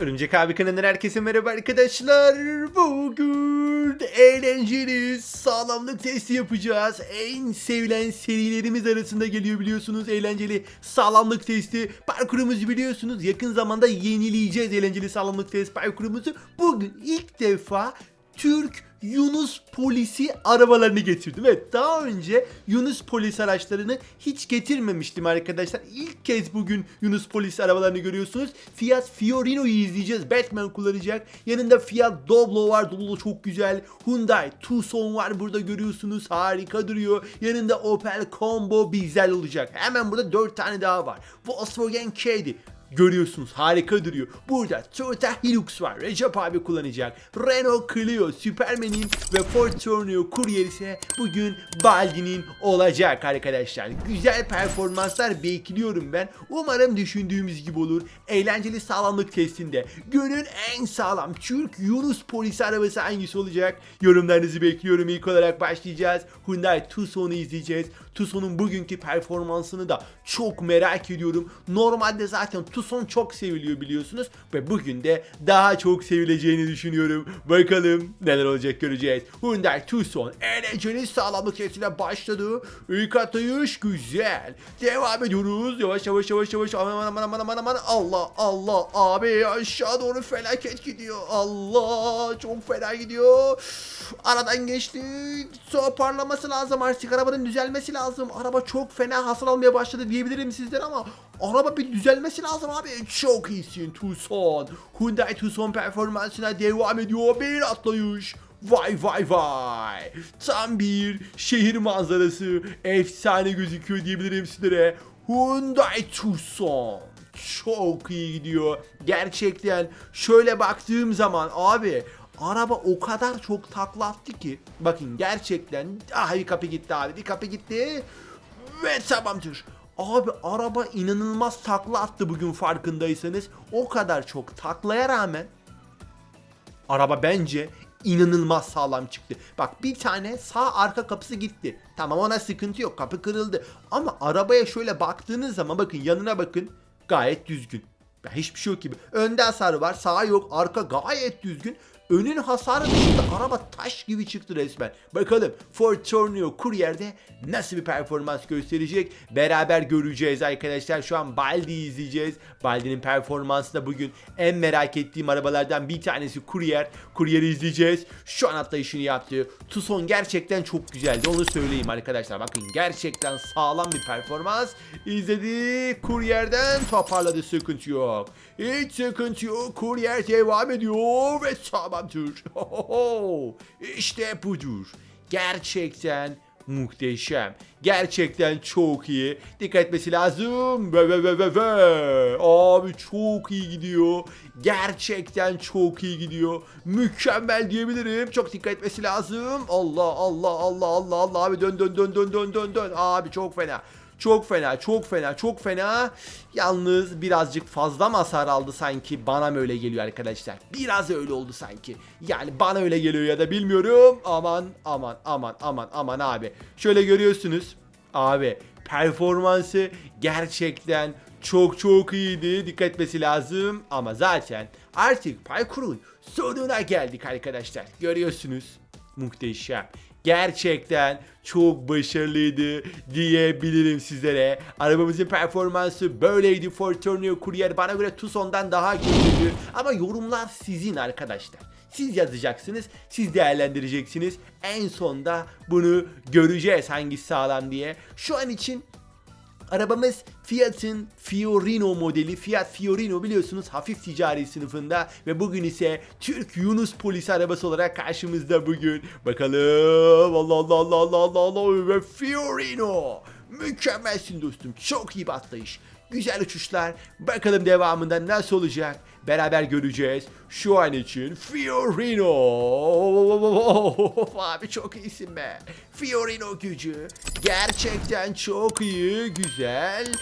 Örümcek abi kanalından herkese merhaba arkadaşlar. Bugün eğlenceli sağlamlık testi yapacağız. En sevilen serilerimiz arasında geliyor biliyorsunuz. Eğlenceli sağlamlık testi parkurumuzu biliyorsunuz. Yakın zamanda yenileyeceğiz eğlenceli sağlamlık test parkurumuzu. Bugün ilk defa Türk Yunus polisi arabalarını getirdim. Evet daha önce Yunus polis araçlarını hiç getirmemiştim arkadaşlar. İlk kez bugün Yunus polis arabalarını görüyorsunuz. Fiat Fiorino'yu izleyeceğiz. Batman kullanacak. Yanında Fiat Doblo var. Doblo çok güzel. Hyundai Tucson var burada görüyorsunuz. Harika duruyor. Yanında Opel Combo güzel olacak. Hemen burada 4 tane daha var. Volkswagen Caddy. Görüyorsunuz harika duruyor. Burada Toyota Hilux var. Recep abi kullanacak. Renault Clio, Superman'in ve Ford Tourneo Courier ise bugün Baldi'nin olacak arkadaşlar. Güzel performanslar bekliyorum ben. Umarım düşündüğümüz gibi olur. Eğlenceli sağlamlık testinde günün en sağlam Türk Yunus polisi arabası hangisi olacak? Yorumlarınızı bekliyorum. İlk olarak başlayacağız. Hyundai Tucson'u izleyeceğiz. Tucson'un bugünkü performansını da çok merak ediyorum. Normalde zaten Tucson çok seviliyor biliyorsunuz ve bugün de daha çok sevileceğini düşünüyorum. Bakalım neler olacak göreceğiz. Hyundai Tucson eğlenceli sağlamlık testine başladı. İlk atlayış güzel. Devam ediyoruz. Yavaş yavaş yavaş yavaş. Aman aman aman aman aman. Allah Allah abi aşağı doğru felaket gidiyor. Allah çok fena gidiyor. Aradan geçtik. Toparlaması lazım artık. Arabanın düzelmesi lazım. Araba çok fena hasar almaya başladı diyebilirim sizlere ama araba bir düzelmesi lazım abi. Çok iyisin Tucson. Hyundai Tucson performansına devam ediyor. Bir atlayış. Vay vay vay. Tam bir şehir manzarası. Efsane gözüküyor diyebilirim sizlere. Hyundai Tucson. Çok iyi gidiyor. Gerçekten şöyle baktığım zaman abi Araba o kadar çok takla attı ki. Bakın gerçekten. Ah bir kapı gitti abi. Bir kapı gitti. Ve tamamdır. Abi araba inanılmaz takla attı bugün farkındaysanız. O kadar çok taklaya rağmen araba bence inanılmaz sağlam çıktı. Bak bir tane sağ arka kapısı gitti. Tamam ona sıkıntı yok. Kapı kırıldı. Ama arabaya şöyle baktığınız zaman bakın yanına bakın. Gayet düzgün. Ya hiçbir şey yok gibi. Önde hasarı var. Sağ yok. Arka gayet düzgün. Önün hasarı dışında araba taş gibi çıktı resmen. Bakalım Ford Tourneo Courier'de nasıl bir performans gösterecek beraber göreceğiz arkadaşlar. Şu an Baldi'yi izleyeceğiz. Baldi'nin performansı da bugün en merak ettiğim arabalardan bir tanesi Courier. Courier'i izleyeceğiz. Şu an atlayışını yaptı. Tucson gerçekten çok güzeldi onu söyleyeyim arkadaşlar. Bakın gerçekten sağlam bir performans. İzledi. Courier'den toparladı sıkıntı yok. Hiç sıkıntı yok. Courier devam ediyor ve tamamdır. İşte budur. Gerçekten muhteşem. Gerçekten çok iyi. Dikkat etmesi lazım. Ve ve ve ve ve. Abi çok iyi gidiyor. Gerçekten çok iyi gidiyor. Mükemmel diyebilirim. Çok dikkat etmesi lazım. Allah Allah Allah Allah Allah abi dön dön dön dön dön dön dön. Abi çok fena. Çok fena, çok fena, çok fena. Yalnız birazcık fazla mı hasar aldı sanki? Bana mı öyle geliyor arkadaşlar? Biraz öyle oldu sanki. Yani bana öyle geliyor ya da bilmiyorum. Aman, aman, aman, aman, aman abi. Şöyle görüyorsunuz. Abi performansı gerçekten çok çok iyiydi. Dikkat etmesi lazım. Ama zaten artık parkurun sonuna geldik arkadaşlar. Görüyorsunuz. Muhteşem. Gerçekten çok başarılıydı diyebilirim sizlere. Arabamızın performansı böyleydi. Ford Tourneo Courier bana göre Tucson'dan daha kötüydü. Ama yorumlar sizin arkadaşlar. Siz yazacaksınız, siz değerlendireceksiniz. En sonda bunu göreceğiz hangisi sağlam diye. Şu an için Arabamız Fiat'ın Fiorino modeli. Fiat Fiorino biliyorsunuz hafif ticari sınıfında ve bugün ise Türk Yunus polisi arabası olarak karşımızda bugün. Bakalım Allah Allah Allah Allah Allah Allah ve Fiorino. Mükemmelsin dostum. Çok iyi bir. Güzel uçuşlar. Bakalım devamında nasıl olacak? Beraber göreceğiz. Şu an için Fiorino. Abi çok iyisin be. Fiorino gücü. Gerçekten çok iyi. Güzel.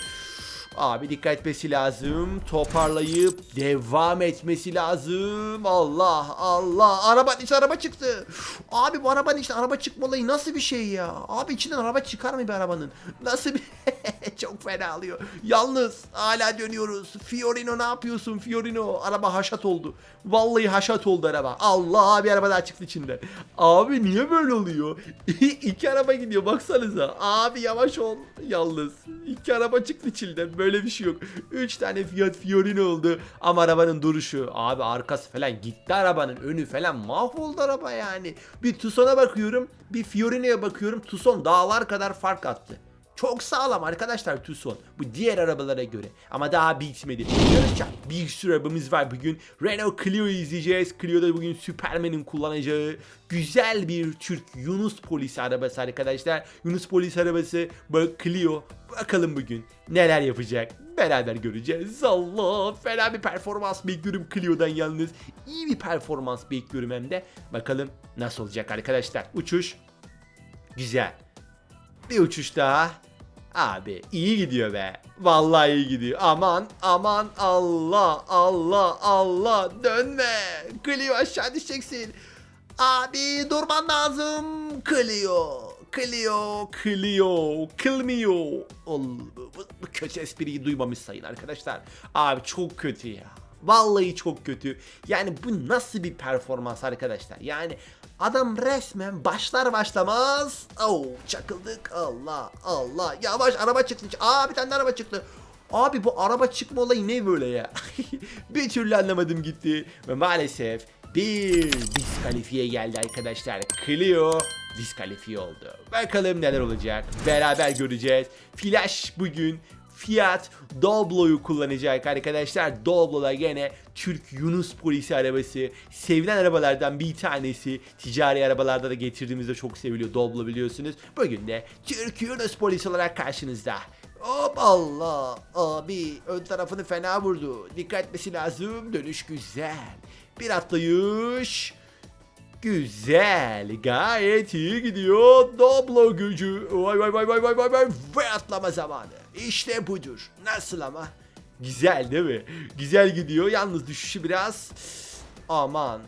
Abi dikkat etmesi lazım. Toparlayıp devam etmesi lazım. Allah Allah. Araba işte araba çıktı. Abi bu arabanın işte araba çıkma olayı nasıl bir şey ya? Abi içinden araba çıkar mı bir arabanın? Nasıl bir... Çok fena alıyor. Yalnız hala dönüyoruz. Fiorino ne yapıyorsun Fiorino? Araba haşat oldu. Vallahi haşat oldu araba. Allah bir araba daha çıktı içinden. Abi niye böyle oluyor? İki araba gidiyor baksanıza. Abi yavaş ol. Yalnız. iki araba çıktı içinden. Böyle bir şey yok. Üç tane Fiat Fiorino oldu. Ama arabanın duruşu. Abi arkası falan gitti arabanın. Önü falan mahvoldu araba yani. Bir Tucson'a bakıyorum. Bir Fiorino'ya bakıyorum. Tucson dağlar kadar fark attı. Çok sağlam arkadaşlar Tucson. Bu diğer arabalara göre. Ama daha bitmedi. Yarışacak bir sürü arabamız var bugün. Renault Clio izleyeceğiz. Clio'da bugün Superman'in kullanacağı güzel bir Türk Yunus Polis arabası arkadaşlar. Yunus Polis arabası bu Clio. Bakalım bugün neler yapacak. Beraber göreceğiz. Allah fena bir performans bekliyorum Clio'dan yalnız. İyi bir performans bekliyorum hem de. Bakalım nasıl olacak arkadaşlar. Uçuş güzel. Bir uçuş daha. Abi iyi gidiyor be. Vallahi iyi gidiyor. Aman aman Allah Allah Allah dönme. Clio aşağı düşeceksin. Abi durman lazım. Clio. Clio, Clio, Clio. Bu kötü espriyi duymamış sayın arkadaşlar. Abi çok kötü ya. Vallahi çok kötü. Yani bu nasıl bir performans arkadaşlar? Yani adam resmen başlar başlamaz. Oh çakıldık. Allah Allah. Yavaş araba çıktı. Aa bir tane araba çıktı. Abi bu araba çıkma olayı ne böyle ya? bir türlü anlamadım gitti. Ve maalesef bir diskalifiye geldi arkadaşlar. Clio diskalifiye oldu. Bakalım neler olacak. Beraber göreceğiz. Flash bugün Fiat Doblo'yu kullanacak arkadaşlar. Doblo da gene Türk Yunus polisi arabası. Sevilen arabalardan bir tanesi. Ticari arabalarda da getirdiğimizde çok seviliyor Doblo biliyorsunuz. Bugün de Türk Yunus polisi olarak karşınızda. Hop Allah abi ön tarafını fena vurdu. Dikkat etmesi lazım. Dönüş güzel. Bir atlayış. Güzel. Gayet iyi gidiyor. Doblo gücü. Vay vay vay vay vay vay vay. Ve atlama zamanı. İşte budur. Nasıl ama? Güzel değil mi? Güzel gidiyor. Yalnız düşüşü biraz... Aman.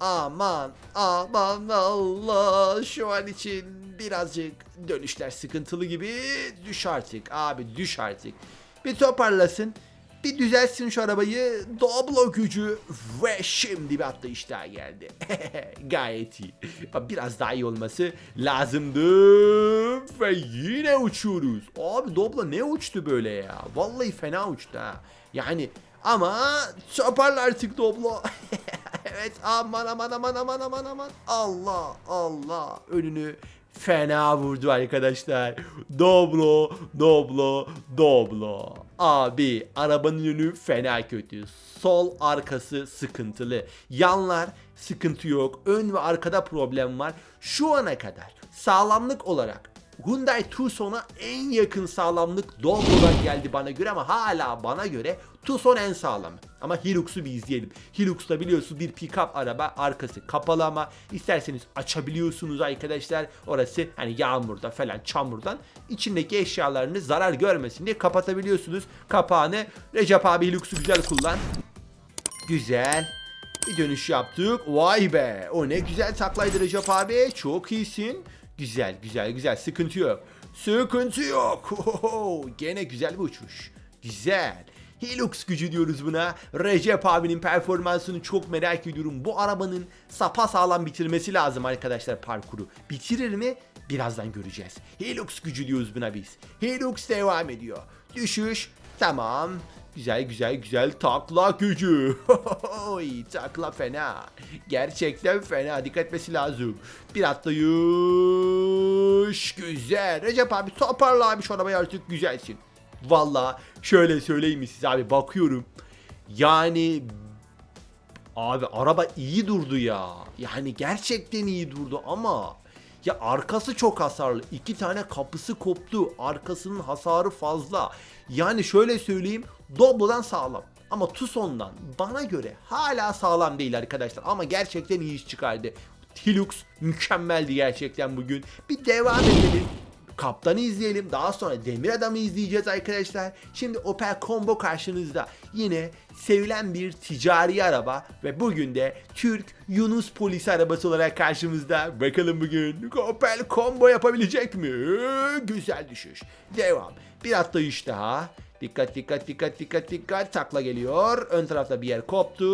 Aman. Aman Allah. Şu an için birazcık dönüşler sıkıntılı gibi. Düş artık. Abi düş artık. Bir toparlasın. Bir düzelsin şu arabayı. Doblo gücü ve şimdi bir atlayış daha geldi. Gayet iyi. Biraz daha iyi olması lazımdı. Ve yine uçuyoruz. Abi Doblo ne uçtu böyle ya? Vallahi fena uçtu ha. Yani ama toparla artık Doblo. evet aman aman aman aman aman aman. Allah Allah önünü fena vurdu arkadaşlar. Doblo, doblo, doblo. Abi arabanın önü fena kötü. Sol arkası sıkıntılı. Yanlar sıkıntı yok. Ön ve arkada problem var. Şu ana kadar sağlamlık olarak Hyundai Tucson'a en yakın sağlamlık Doblo'dan geldi bana göre ama hala bana göre Tucson en sağlamı. Ama Hilux'u bir izleyelim. Hilux'ta biliyorsunuz bir pick-up araba arkası kapalı ama isterseniz açabiliyorsunuz arkadaşlar. Orası hani yağmurda falan çamurdan içindeki eşyalarınız zarar görmesin diye kapatabiliyorsunuz kapağını. Recep abi Hilux'u güzel kullan. Güzel. Bir dönüş yaptık. Vay be. O ne güzel taklaydı Recep abi. Çok iyisin. Güzel güzel güzel sıkıntı yok. Sıkıntı yok. Ohoho, Gene güzel bir uçuş. Güzel. Hilux gücü diyoruz buna. Recep abinin performansını çok merak ediyorum. Bu arabanın sapa sağlam bitirmesi lazım arkadaşlar parkuru. Bitirir mi? Birazdan göreceğiz. Hilux gücü diyoruz buna biz. Hilux devam ediyor. Düşüş. Tamam. Güzel güzel güzel takla gücü. Oy, takla fena. Gerçekten fena. Dikkat etmesi lazım. Bir atlayış. Güzel. Recep abi toparla abi şu arabayı artık güzelsin. Valla şöyle söyleyeyim mi size abi bakıyorum. Yani Abi araba iyi durdu ya. Yani gerçekten iyi durdu ama ya arkası çok hasarlı. İki tane kapısı koptu. Arkasının hasarı fazla. Yani şöyle söyleyeyim. Doblo'dan sağlam. Ama Tucson'dan bana göre hala sağlam değil arkadaşlar. Ama gerçekten iyi iş çıkardı. Hilux mükemmeldi gerçekten bugün. Bir devam edelim. Kaptanı izleyelim. Daha sonra Demir Adam'ı izleyeceğiz arkadaşlar. Şimdi Opel Combo karşınızda. Yine sevilen bir ticari araba ve bugün de Türk Yunus polis arabası olarak karşımızda. Bakalım bugün Opel Combo yapabilecek mi? Güzel düşüş. Devam. Bir atlayış daha. Dikkat dikkat dikkat dikkat dikkat takla geliyor. Ön tarafta bir yer koptu.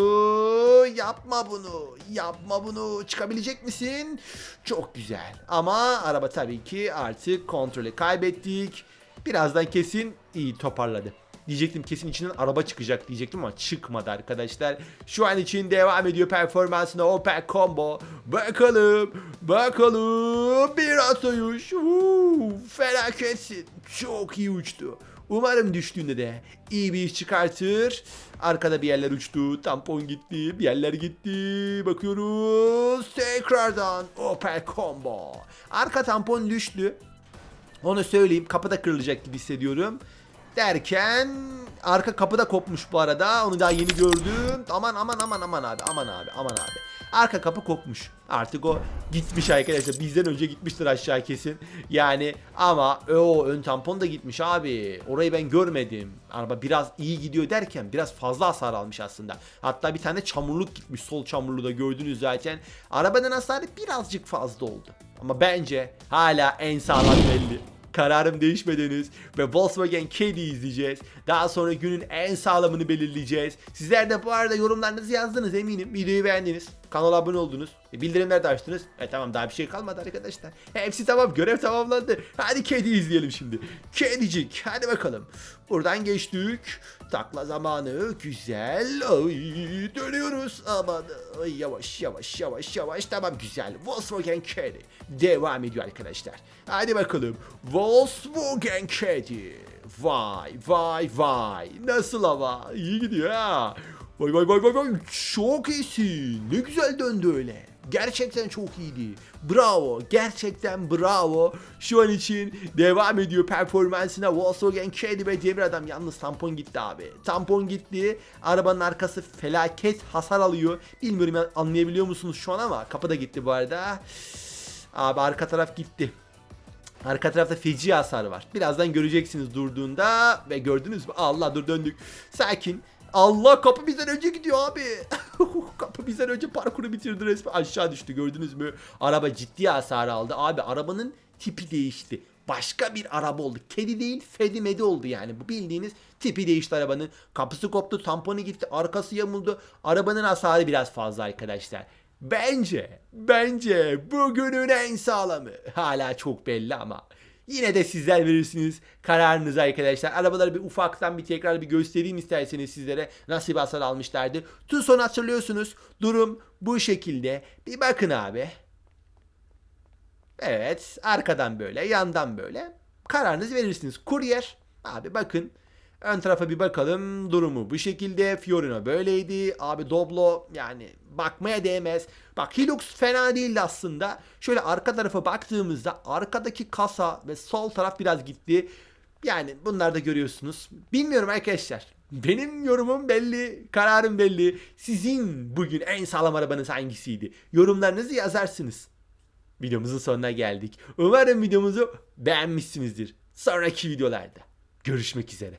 Yapma bunu. Yapma bunu. Çıkabilecek misin? Çok güzel. Ama araba tabii ki artık kontrolü kaybettik. Birazdan kesin iyi toparladı. Diyecektim kesin içinden araba çıkacak diyecektim ama çıkmadı arkadaşlar. Şu an için devam ediyor performansına Opel Combo. Bakalım, bakalım bir atayış. Uuu, felaketsin. Çok iyi uçtu. Umarım düştüğünde de iyi bir iş çıkartır. Arkada bir yerler uçtu. Tampon gitti. Bir yerler gitti. Bakıyoruz. Tekrardan Opel Combo. Arka tampon düştü. Onu söyleyeyim. Kapıda kırılacak gibi hissediyorum. Derken arka kapı da kopmuş bu arada. Onu daha yeni gördüm. Aman aman aman aman abi. Aman abi. Aman abi. Arka kapı kopmuş. Artık o gitmiş arkadaşlar. Bizden önce gitmiştir aşağı kesin. Yani ama o ön tampon da gitmiş abi. Orayı ben görmedim. Araba biraz iyi gidiyor derken biraz fazla hasar almış aslında. Hatta bir tane çamurluk gitmiş. Sol çamurluğu da gördünüz zaten. Arabanın hasarı birazcık fazla oldu. Ama bence hala en sağlam belli. Kararım değişmediniz ve Volkswagen Caddy izleyeceğiz. Daha sonra günün en sağlamını belirleyeceğiz. Sizler de bu arada yorumlarınızı yazdınız eminim. Videoyu beğendiniz. Kanala abone oldunuz. E, bildirimler de açtınız. E tamam daha bir şey kalmadı arkadaşlar. Hepsi tamam görev tamamlandı. Hadi kedi izleyelim şimdi. Kedicik hadi bakalım. Buradan geçtik. Takla zamanı güzel. Ay, dönüyoruz. Aman ay, yavaş yavaş yavaş yavaş. Tamam güzel. Volkswagen Caddy. Devam ediyor arkadaşlar. Hadi bakalım. Volkswagen Caddy. Vay vay vay. Nasıl ama? İyi gidiyor ha. Vay vay vay vay vay. Çok iyisin. Ne güzel döndü öyle. Gerçekten çok iyiydi. Bravo. Gerçekten bravo. Şu an için devam ediyor performansına Volkswagen Caddy ve Demir Adam. Yalnız tampon gitti abi. Tampon gitti. Arabanın arkası felaket hasar alıyor. Bilmiyorum ya- anlayabiliyor musunuz şu an ama kapı da gitti bu arada. Abi arka taraf gitti. Arka tarafta feci hasar var. Birazdan göreceksiniz durduğunda ve gördünüz mü? Allah dur döndük. Sakin. Allah kapı bizden önce gidiyor abi. kapı bizden önce parkuru bitirdi resmen. Aşağı düştü gördünüz mü? Araba ciddi hasar aldı. Abi arabanın tipi değişti. Başka bir araba oldu. Kedi değil Fedi Medi oldu yani. Bu bildiğiniz tipi değişti arabanın. Kapısı koptu, tamponu gitti, arkası yamuldu. Arabanın hasarı biraz fazla arkadaşlar. Bence, bence bugünün en sağlamı. Hala çok belli ama. Yine de sizler verirsiniz kararınızı arkadaşlar. Arabaları bir ufaktan bir tekrar bir göstereyim isterseniz sizlere nasıl bir hasar almışlardı. Tucson hatırlıyorsunuz. Durum bu şekilde. Bir bakın abi. Evet arkadan böyle yandan böyle kararınızı verirsiniz. Kuryer abi bakın ön tarafa bir bakalım durumu bu şekilde Fiorino böyleydi abi Doblo yani bakmaya değmez. Bak Hilux fena değildi aslında. Şöyle arka tarafa baktığımızda arkadaki kasa ve sol taraf biraz gitti. Yani bunlar da görüyorsunuz. Bilmiyorum arkadaşlar. Benim yorumum belli, kararım belli. Sizin bugün en sağlam arabanız hangisiydi? Yorumlarınızı yazarsınız. Videomuzun sonuna geldik. Umarım videomuzu beğenmişsinizdir. Sonraki videolarda görüşmek üzere.